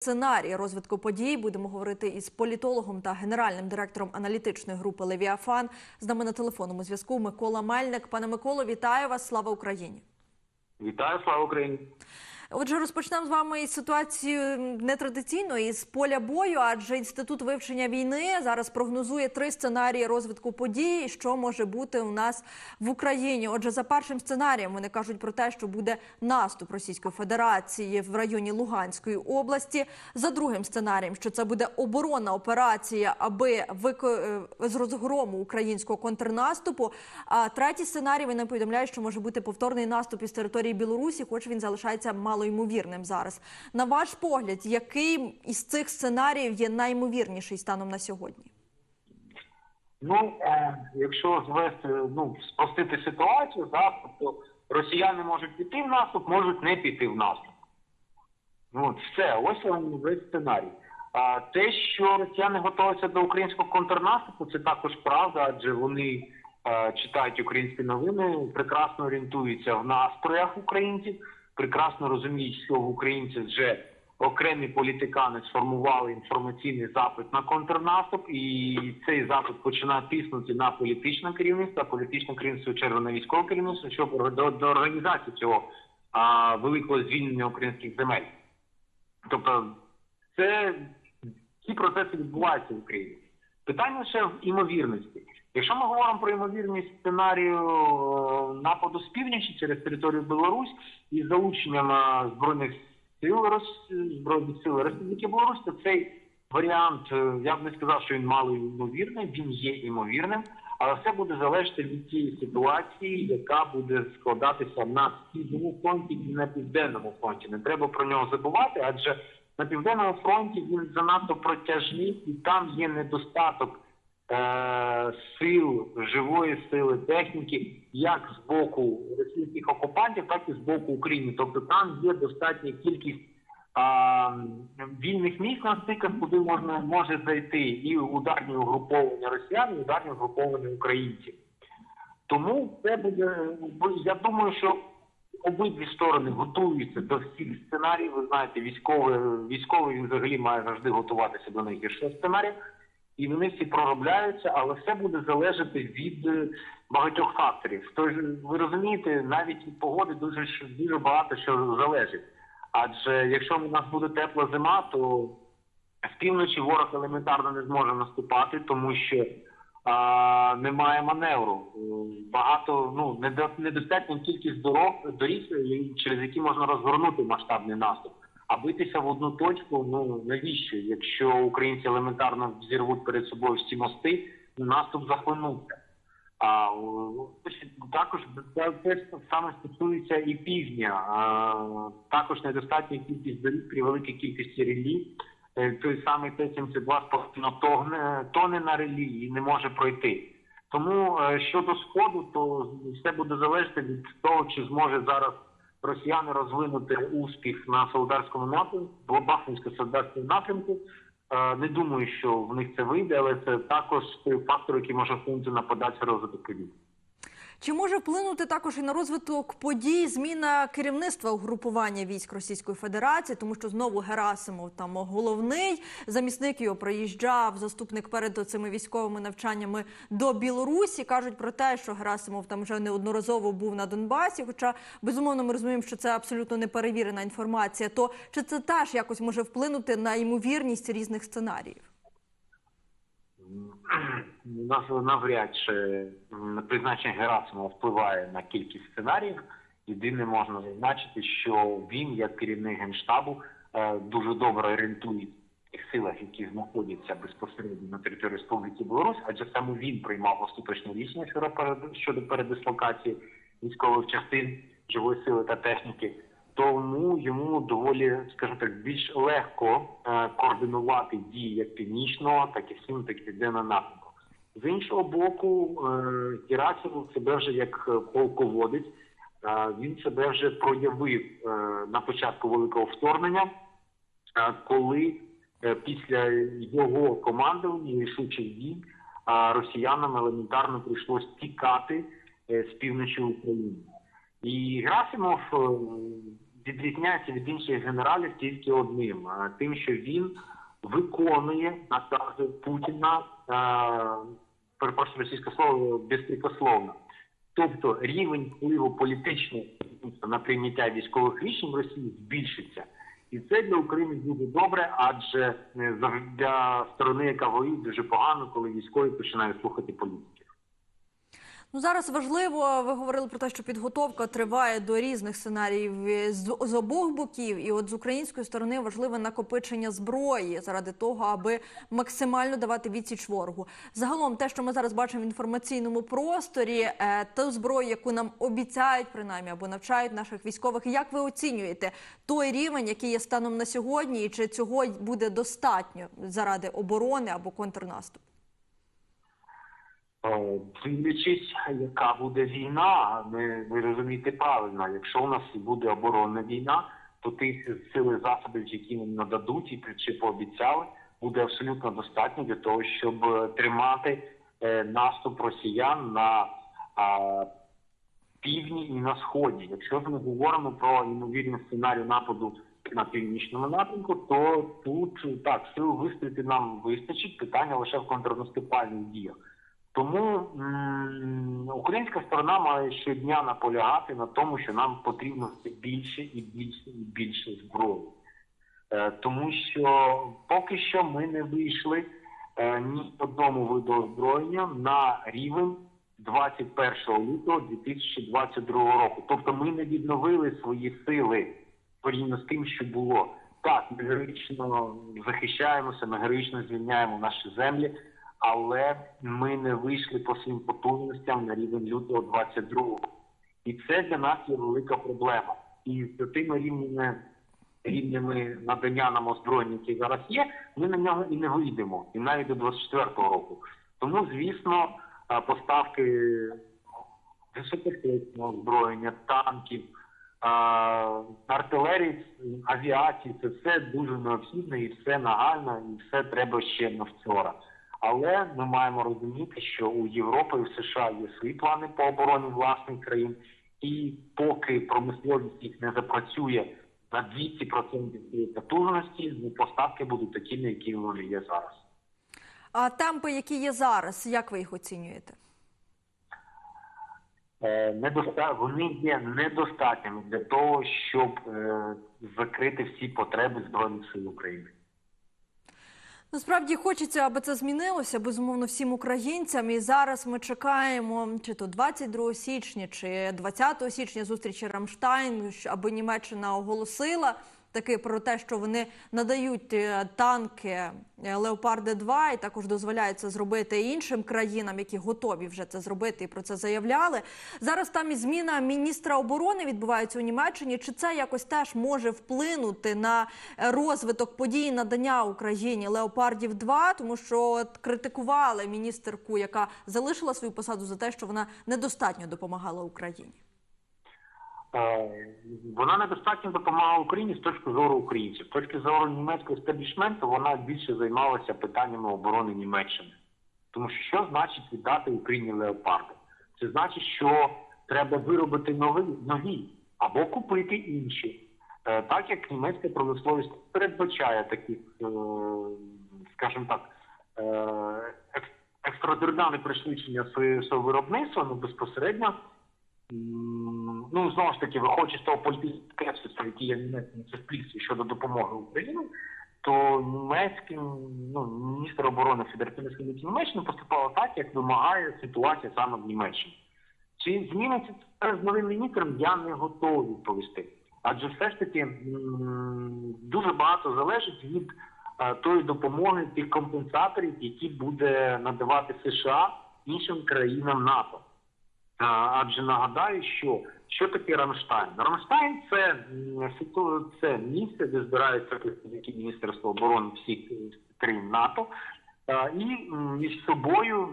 Сценарій розвитку подій будемо говорити із політологом та генеральним директором аналітичної групи Левіафан. З нами на телефонному зв'язку Микола Мельник. Пане Миколо, вітаю вас! Слава Україні! Вітаю, слава Україні! Отже, розпочнемо з вами із ситуацію нетрадиційно із поля бою, адже інститут вивчення війни зараз прогнозує три сценарії розвитку подій, що може бути у нас в Україні. Отже, за першим сценарієм вони кажуть про те, що буде наступ Російської Федерації в районі Луганської області. За другим сценарієм, що це буде оборонна операція, аби вико... е, з розгрому українського контрнаступу. А третій сценарій вони повідомляють, що може бути повторний наступ із території Білорусі, хоч він залишається малоймовірним зараз. На ваш погляд, який із цих сценаріїв є найімовірніший станом на сьогодні? Ну, е, якщо звести, ну, спростити ситуацію, да, тобто росіяни можуть піти в наступ, можуть не піти в наступ. Ну, все, ось вам весь сценарій. А те, що росіяни готуються до українського контрнаступу, це також правда, адже вони е, читають українські новини, прекрасно орієнтуються в настроях українців, прекрасно розуміють, що в українців вже окремі політикани сформували інформаційний запит на контрнаступ, і цей запит починає тиснути на політичне керівництво, політичне керівництво свою на військове керівництво, щоб до, до організації цього а, великого звільнення українських земель. Тобто, це ці процеси відбуваються в Україні. Питання ще в імовірності. Якщо ми говоримо про ймовірність сценарію е, нападу з півночі через територію Білорусь із залученням збройних сил Рос- збройних сил Республіки Білорусь, то цей варіант е, я б не сказав, що він мало ймовірний, він є ймовірним, але все буде залежати від тієї ситуації, яка буде складатися на східному фронті і на південному фронті. Не треба про нього забувати, адже на південному фронті він занадто протяжний і там є недостаток сил, живої сили, техніки, як з боку російських окупантів, так і з боку України. Тобто там є достатня кількість а, вільних місць на стиках, куди можна може зайти і ударні угруповання росіян, і ударні угруповання українців. Тому це буде я думаю, що обидві сторони готуються до всіх сценаріїв. Ви знаєте, військовий військовий взагалі має завжди готуватися до найгіршого сценарію, і вони всі проробляються, але все буде залежати від е, багатьох факторів. Тож ви розумієте, навіть від погоди дуже дуже багато що залежить. Адже якщо у нас буде тепла зима, то з півночі ворог елементарно не зможе наступати, тому що а, немає маневру. Е, Багато ну недо- недостатня кількість дорог доріг, е, через які можна розгорнути масштабний наступ. А битися в одну точку, ну навіщо? Якщо українці елементарно зірвуть перед собою всі мости, наступ захлинувся. А також це саме стосується і півдня. Також недостатня кількість доріг при великій кількості релі. Е, Той самий Т-72 постійно тогне, тоне на релі і не може пройти. Тому е, щодо сходу, то все буде залежати від того, чи зможе зараз росіяни розвинути успіх на солдарському напрямку, Бахмутсько-солдарському напрямку. Е, Не думаю, що в них це вийде, але це також той фактор, який може вплинути на подальший розвиток подій. Чи може вплинути також і на розвиток подій зміна керівництва угрупування військ Російської Федерації, тому що знову Герасимов там головний замісник його проїжджав заступник перед цими військовими навчаннями до Білорусі. кажуть про те, що Герасимов там вже неодноразово був на Донбасі. Хоча безумовно ми розуміємо, що це абсолютно неперевірена інформація. То чи це теж якось може вплинути на ймовірність різних сценаріїв? Нав- навряд чи призначення Герасимова впливає на кількість сценаріїв. Єдине можна зазначити, що він, як керівник генштабу, е, дуже добре орієнтується в тих силах, які знаходяться безпосередньо на території Республіки Білорусь, адже саме він приймав остаточне рішення щодо передислокації військових частин живої сили та техніки. Тому йому доволі, скажімо так, більш легко е, координувати дії як північного, так і східного, так і південного напрямку. З іншого боку, е, Герасимов себе вже як полководець, е, він себе вже проявив на початку великого вторгнення, коли після його командування і рішучих дій росіянам елементарно прийшлось тікати з півночі України. І Герасимов відрізняється від інших генералів тільки одним: е, тим, що він виконує накази Путіна, е, перепрошую російське слово безпрекословно. Тобто рівень впливу політичного на прийняття військових рішень в Росії збільшиться. І це для України дуже добре, адже е, для сторони, яка воює, дуже погано, коли військові починають слухати політиків. Ну зараз важливо. Ви говорили про те, що підготовка триває до різних сценаріїв з, з обох боків, і от з української сторони важливе накопичення зброї заради того, аби максимально давати відсіч ворогу. Загалом, те, що ми зараз бачимо в інформаційному просторі, е, ту зброю, яку нам обіцяють принаймні або навчають наших військових. Як ви оцінюєте той рівень, який є станом на сьогодні, і чи цього буде достатньо заради оборони або контрнаступу? Е, Дивлячись, яка буде війна, ви, ви розумієте правильно. Якщо у нас буде оборонна війна, то тих сил і засобів, які нам нададуть і чи пообіцяли, буде абсолютно достатньо для того, щоб е, тримати е, наступ росіян на а, півдні і на сході. Якщо ми говоримо про ймовірний сценарій нападу на північному напрямку, то тут так сил вистояти нам вистачить. Питання лише в контрнаступальних діях. Тому українська сторона має щодня наполягати на тому, що нам потрібно все більше і більше і більше зброї. Е, тому що поки що ми не вийшли е, ні в одному виду озброєння на рівень 21 лютого 2022 року. Тобто ми не відновили свої сили порівняно з тим, що було. Так, ми героїчно захищаємося, ми героїчно звільняємо наші землі, але ми не вийшли по своїм потужностям на рівень лютого 22-го. І це для нас є велика проблема. І з тими рівнями, рівнями надання нам озброєння, які зараз є, ми на нього і не вийдемо, і навіть до 24-го року. Тому, звісно, поставки високоточного озброєння, танків, артилерії, авіації це все дуже необхідно і все нагально, і все треба ще на вчора. Але ми маємо розуміти, що у Європи і в США є свої плани по обороні власних країн, і поки промисловість їх не запрацює на 200% своєї потужності, ну, поставки будуть такими, які вони є зараз. А темпи, які є зараз, як ви їх оцінюєте? Е, недоста... Вони є недостатніми для того, щоб е, закрити всі потреби Збройних сил України. Насправді хочеться, аби це змінилося, безумовно, всім українцям. І зараз ми чекаємо чи то 22 січня, чи 20 січня зустрічі Рамштайн, аби Німеччина оголосила таки про те, що вони надають е, танки е, Леопарди 2 і також дозволяють це зробити іншим країнам, які готові вже це зробити і про це заявляли. Зараз там і зміна міністра оборони відбувається у Німеччині. Чи це якось теж може вплинути на е, розвиток подій надання Україні Леопардів 2 тому що критикували міністерку, яка залишила свою посаду за те, що вона недостатньо допомагала Україні. Вона недостатньо допомагала Україні з точки зору українців. З точки зору німецького естеблішменту вона більше займалася питаннями оборони Німеччини. Тому що що значить віддати Україні леопарди? Це значить, що треба виробити нові, нові або купити інші. Е, Так як німецька промисловість передбачає таких, е, скажімо так, е, пришвидшення своє- свого виробництва, ну безпосередньо Ну, знову ж таки, виходячи з того політичного скепсису, який є в німецькому суспільстві щодо допомоги Україні, то німецьким, ну, міністр оборони Федеративної Німеччини поступало так, як вимагає ситуація саме в Німеччині. Чи зміниться це з новим міністром, я не готовий відповісти. Адже все ж таки дуже багато залежить від е, тої допомоги, тих компенсаторів, які буде надавати США іншим країнам НАТО. А, Адже нагадаю, що що таке Рамштайн? Рамштайн це, це місце, де збираються представники Міністерства оборони всіх країн НАТО, і між собою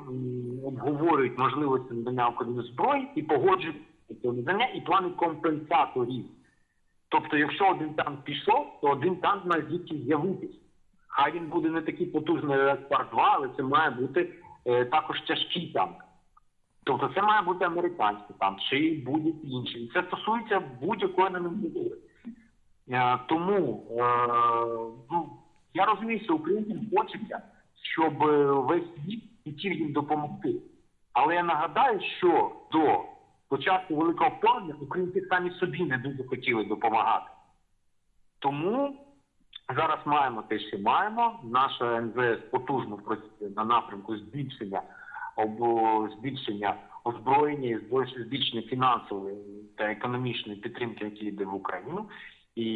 обговорюють можливості надання України зброї і погоджують надання і плани компенсаторів. Тобто, якщо один танк пішов, то один танк має звідки з'явитись. Хай він буде не такий потужний, як Пар-2, але це має бути е, також тяжкий танк. Тобто це має бути американський танк чи будь-який інший. Це стосується будь-якої номенклатури. Е, Тому е, ну, я розумію, що українцям хочеться, щоб е, весь світ хотів їм допомогти. Але я нагадаю, що до початку великого вторгнення українці самі собі не дуже хотіли допомагати. Тому зараз маємо те, що маємо. Наша МВС потужно працює на напрямку збільшення обо- збільшення озброєння збільшення фінансової та економічної підтримки, які йде в Україну. І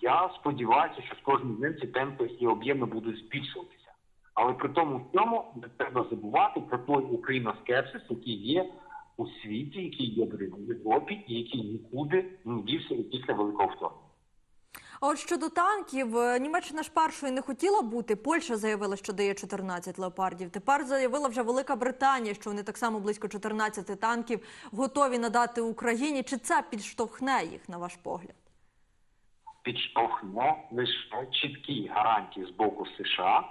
я сподіваюся, що з кожним днем ці темпи і об'єми будуть збільшуватися. Але при тому всьому не треба забувати про той україноскепсис, який є у світі, який є в Європі, і який нікуди не дівся після великого вторгнення. А от щодо танків, е, Німеччина ж першою не хотіла бути. Польща заявила, що дає 14 леопардів. Тепер заявила вже Велика Британія, що вони так само близько 14 танків готові надати Україні. Чи це підштовхне їх, на ваш погляд? підштовхне лише чіткі гарантії з боку США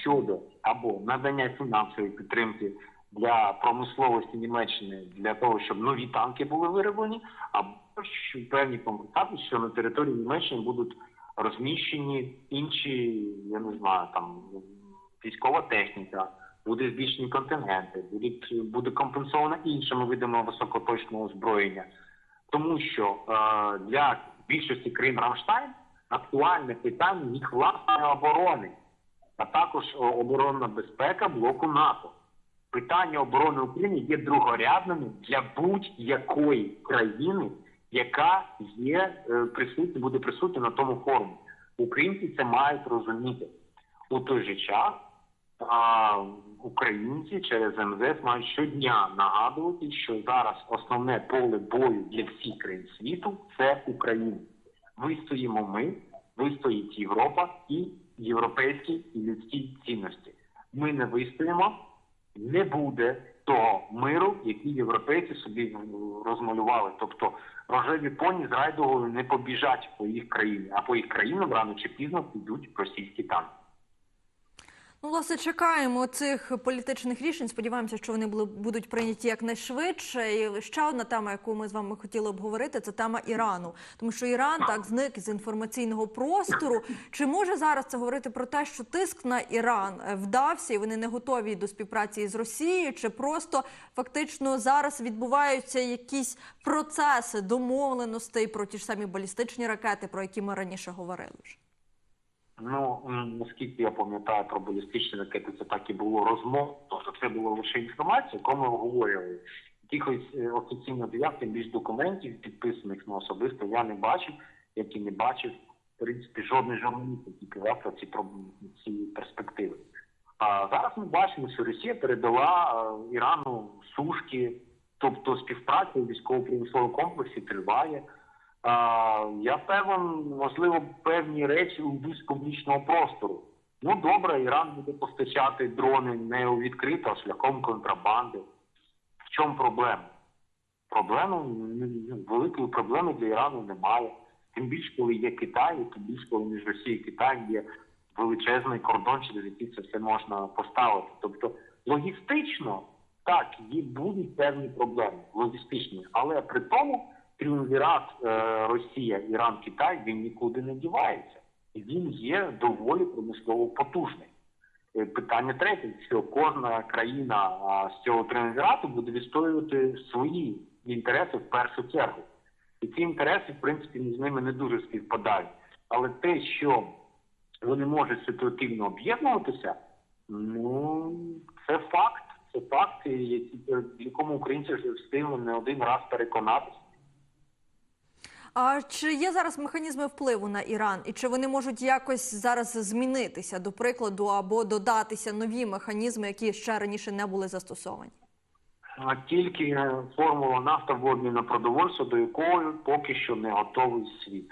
щодо або надання фінансової підтримки для промисловості Німеччини для того, щоб нові танки були вироблені, або що певні компенсації, що на території Німеччини будуть розміщені інші, я не знаю, там військова техніка. Буде збільшені контингенти, будуть буде компенсовано іншими видами високоточного озброєння тому що е, для більшості країн Рамштайн актуальне питання їх власної оборони, а також е, оборонна безпека блоку НАТО. Питання оборони України є другорядними для будь-якої країни, яка є е, присутня, буде присутня на тому форумі. Українці це мають розуміти у той же час а, українці через МЗС мають щодня нагадувати, що зараз основне поле бою для всіх країн світу це Україна. Вистоїмо ми, вистоїть Європа і європейські і людські цінності. Ми не вистоїмо, не буде того миру, який європейці собі розмалювали. Тобто рожеві поні з райдугою не побіжать по їх країні, а по їх країнам рано чи пізно підуть російські танки. Ну, власне, чекаємо цих політичних рішень. Сподіваємося, що вони були- будуть прийняті якнайшвидше. І ще одна тема, яку ми з вами хотіли обговорити, це тема Ірану. Тому що Іран так зник з інформаційного простору. Чи може зараз це говорити про те, що тиск на Іран е, вдався і вони не готові до співпраці з Росією? Чи просто фактично зараз відбуваються якісь процеси домовленостей про ті ж самі балістичні ракети, про які ми раніше говорили вже? Ну наскільки я пам'ятаю про балістичні ракети, це так і було розмов. Тобто це була лише інформація, яку ми обговорювали. Якихось е, офіційно тим більш документів, підписаних на особисто, я не бачив, як і не бачив, в принципі, жодний журналіст, який казав про ці, ці перспективи. А зараз ми бачимо, що Росія передала е, Ірану сушки, тобто співпраця у військово-промисловому комплексі триває. Я певен, можливо, певні речі у більш публічного простору. Ну добре, Іран буде постачати дрони не у відкрито, а шляхом контрабанди. В чому проблема? Проблеми ну, великої проблеми для Ірану немає. Тим більше, коли є Китай, тим більше, коли між Росією і Китаєм є величезний кордон, через який це все можна поставити. Тобто логістично так, є будуть певні проблеми логістичні, але при тому тріумвірат е, Росія, Іран, Китай він нікуди не дівається. Він є доволі промислово потужний. Е, Питання третє, що кожна країна з цього тріумвірату буде відстоювати свої інтереси в першу чергу. І ці інтереси, в принципі, між ними не дуже співпадають. Але те, що вони можуть ситуативно об'єднуватися, ну це факт. Це факт, якому українці вже встигли не один раз переконатися. А чи є зараз механізми впливу на Іран, і чи вони можуть якось зараз змінитися, до прикладу, або додатися нові механізми, які ще раніше не були застосовані? Тільки е, формула нафта в обмін на продовольство, до якої поки що не готовий світ.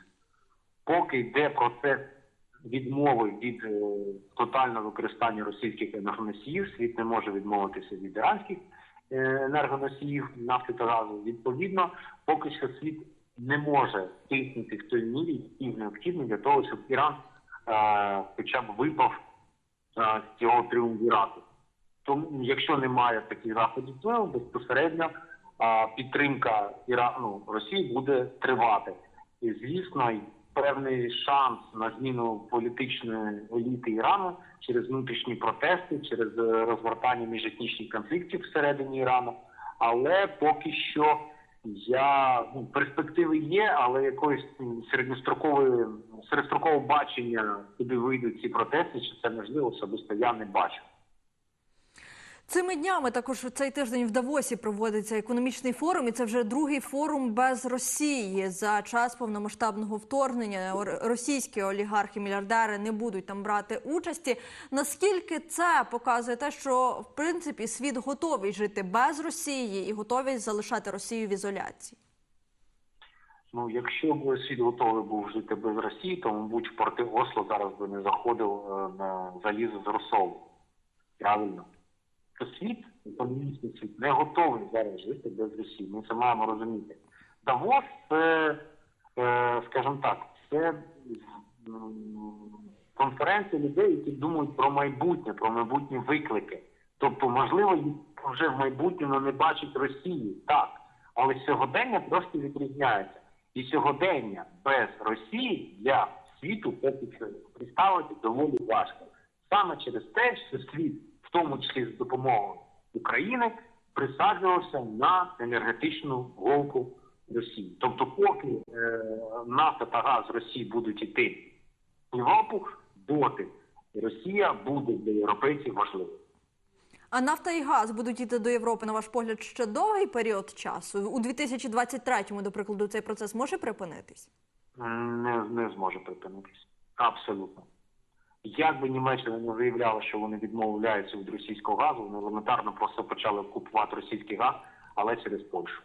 Поки йде процес відмови від е, тотального використання російських енергоносіїв, світ не може відмовитися від іранських е, енергоносіїв нафти та газу. Відповідно, поки що світ не може тиснути в той мірі, який необхідний для того, щоб Іран е, хоча б випав е, з цього тріумвірату. Тому, якщо немає таких заходів впливу, безпосередньо а, підтримка Ірану Росії буде тривати. І звісно, певний шанс на зміну політичної еліти Ірану через внутрішні протести, через е, розгортання міжетнічних конфліктів всередині Ірану. Але поки що я ну, перспективи є, але якоїсь середньострокової середстрокового бачення, куди вийдуть ці протести, чи це можливо, особисто я не бачу. Цими днями також цей тиждень в Давосі проводиться економічний форум, і це вже другий форум без Росії за час повномасштабного вторгнення. Російські олігархи, мільярдери не будуть там брати участі. Наскільки це показує те, що в принципі світ готовий жити без Росії і готовий залишати Росію в ізоляції? Ну, якщо б світ готовий був жити без Росії, то, мабуть, в порти Осло зараз би не заходив е, на залізо з Росову. Правильно? То світ, економічний світ, не готовий зараз жити без Росії. Ми це маємо розуміти. Давос це, е, скажімо так, це конференція людей, які думають про майбутнє, про майбутні виклики. Тобто, можливо, вже в майбутньому не бачать Росії, так. Але сьогодення трошки відрізняється. І сьогодення без Росії для світу поки що представити доволі важко. Саме через те, що світ, в тому числі з допомогою України, присаджувався на енергетичну голку Росії. Тобто, поки е, нафта та газ Росії будуть йти в Європу, доти Росія буде для європейців важливою. А нафта і газ будуть йти до Європи, на ваш погляд, ще довгий період часу. У 2023-му, до прикладу, цей процес може припинитись? не, не зможе припинитися. Абсолютно. Як би Німеччина не заявляла, що вони відмовляються від російського газу, вони елементарно просто почали купувати російський газ, але через Польщу.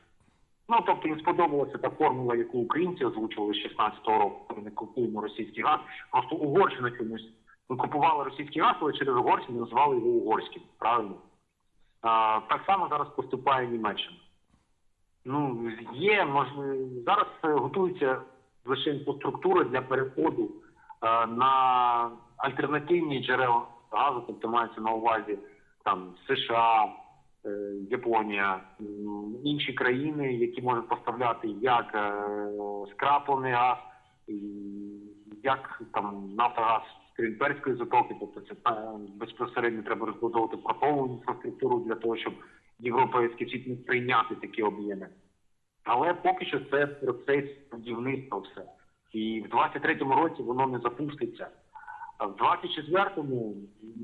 Ну тобто їм сподобалася та формула, яку українці озвучували з 16-го року, ми купуємо російський газ. Просто Угорщина чомусь ми купували російський газ, але через Угорщину назвали його угорським. Правильно? А, так само зараз поступає Німеччина. Ну, є, можливо, зараз е, готується лише інфраструктура для переходу на альтернативні джерела газу, тобто мається на увазі там США, е, Японія, інші країни, які можуть поставляти як е, скраплений газ, як там нафтогаз з Крінперської затоки, тобто це е, безпосередньо треба розбудовувати портову інфраструктуру для того, щоб європейський світ міг прийняти такі об'єми. Але поки що це процес будівництва все. І в 23-му році воно не запуститься. А в 24-му,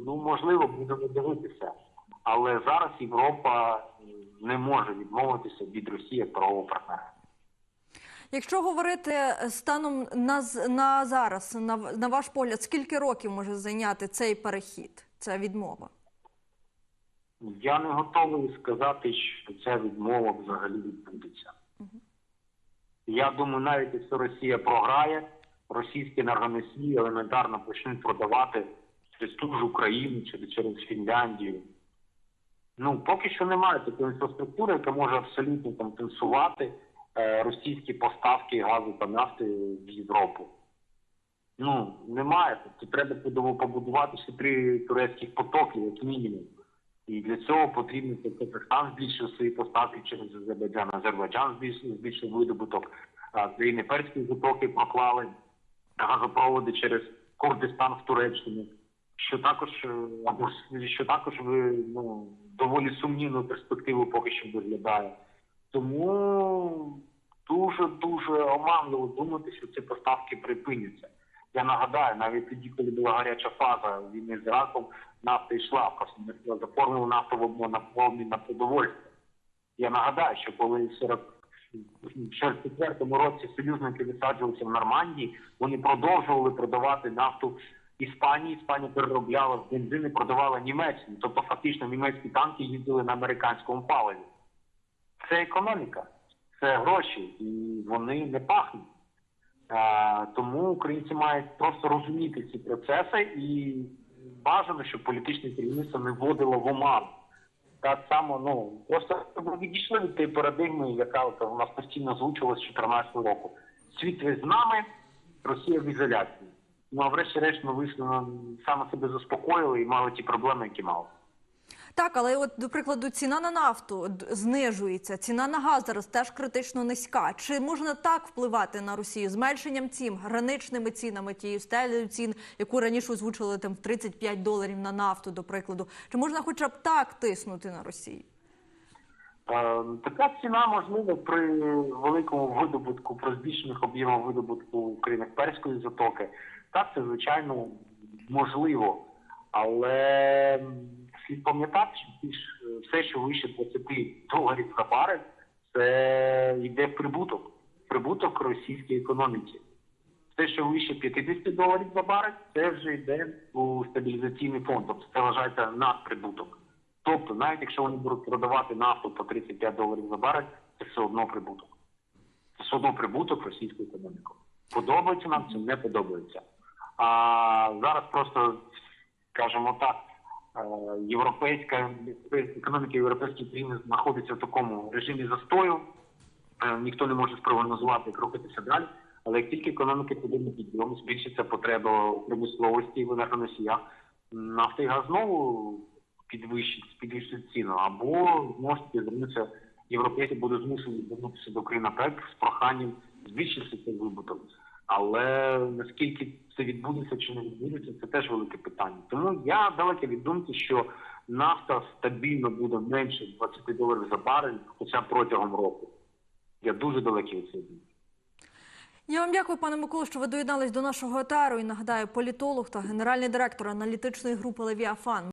ну можливо, будемо дивитися. Але зараз Європа не може відмовитися від Росії як правового партнера. Якщо говорити станом на, на зараз, на, на ваш погляд, скільки років може зайняти цей перехід, ця відмова? Я не готовий сказати, що ця відмова взагалі відбудеться. Я думаю, навіть якщо Росія програє, російські енергоносії елементарно почнуть продавати через ту ж Україну чи через Фінляндію. Ну, поки що немає такої інфраструктури, яка може абсолютно компенсувати е, російські поставки газу та нафти в Європу. Ну, немає. Тобто треба побудувати ще три турецьких потоки, як мінімум. І для цього потрібно Казахстан збільшив свої поставки через Азербайджан, Азербайджан збільшив, збільшив видобуток, країни перські затоки проклали газопроводи через Курдистан в Туреччину, що також е, або що також ви ну доволі сумнівну перспективу поки що виглядає. Тому дуже дуже оманливо думати, що ці поставки припиняться. Я нагадаю, навіть тоді, коли була гаряча фаза війни з Іраком, нафта йшла, просто за формулу нафтового на обмін на продовольство. Я нагадаю, що коли в 40 44-му році союзники висаджувалися в Нормандії, вони продовжували продавати нафту Іспанії. Іспанія переробляла з бензини, продавала Німеччині. Тобто фактично німецькі танки їздили на американському паливі. Це економіка, це гроші, і вони не пахнуть. Е, Тому українці мають просто розуміти ці процеси і бажано, щоб політичне керівництво не вводило в оману. Так само, ну просто відійшли від тієї парадигми, яка от у нас постійно озвучувалася з 2014 року. Світ з нами, Росія в ізоляції. Ну а врешті-решт ми вийшли на саме себе заспокоїли і мали ті проблеми, які мали. Так, але от до прикладу, ціна на нафту знижується, ціна на газ зараз теж критично низька. Чи можна так впливати на Росію зменшенням цін, граничними цінами, тією стелею цін, яку раніше озвучили там в 35 доларів на нафту, до прикладу? Чи можна хоча б так тиснути на Росію? Е, Така ціна можлива при великому видобутку, при збільшених об'ємах видобутку країнах Перської затоки. Так, це звичайно можливо. Але слід пам'ятати, що е, все, що вище 20 доларів за барель, це йде в прибуток, прибуток російській економіці. Все, що вище 50 доларів за барель, це вже йде у стабілізаційний фонд. Тобто це вважається надприбуток. Тобто, навіть якщо вони будуть продавати нафту по 35 доларів за барель, це все одно прибуток. Це все одно прибуток російської економіки. Подобається нам це, не подобається. А зараз просто, скажімо так, європейська економіка європейської країни знаходиться в такому режимі застою. Е, Ніхто не може спрогнозувати, як рухатися далі. Але як тільки економіка піде на підйом, збільшиться потреба промисловості в енергоносіях, нафта і газ знову підвищить, підвищить ціну. Або таки звернуться європейці будуть змушені звернутися до країн ОПЕК з проханням збільшити цей вибуток. Але наскільки це відбудеться чи не відбудеться, це теж велике питання. Тому я далекий від думки, що нафта стабільно буде менше 20 доларів за барель, хоча протягом року. Я дуже далекий від думки. Я вам дякую, пане Миколо, що ви доєднались до нашого етеру. І нагадаю, політолог та генеральний директор аналітичної групи Левіафан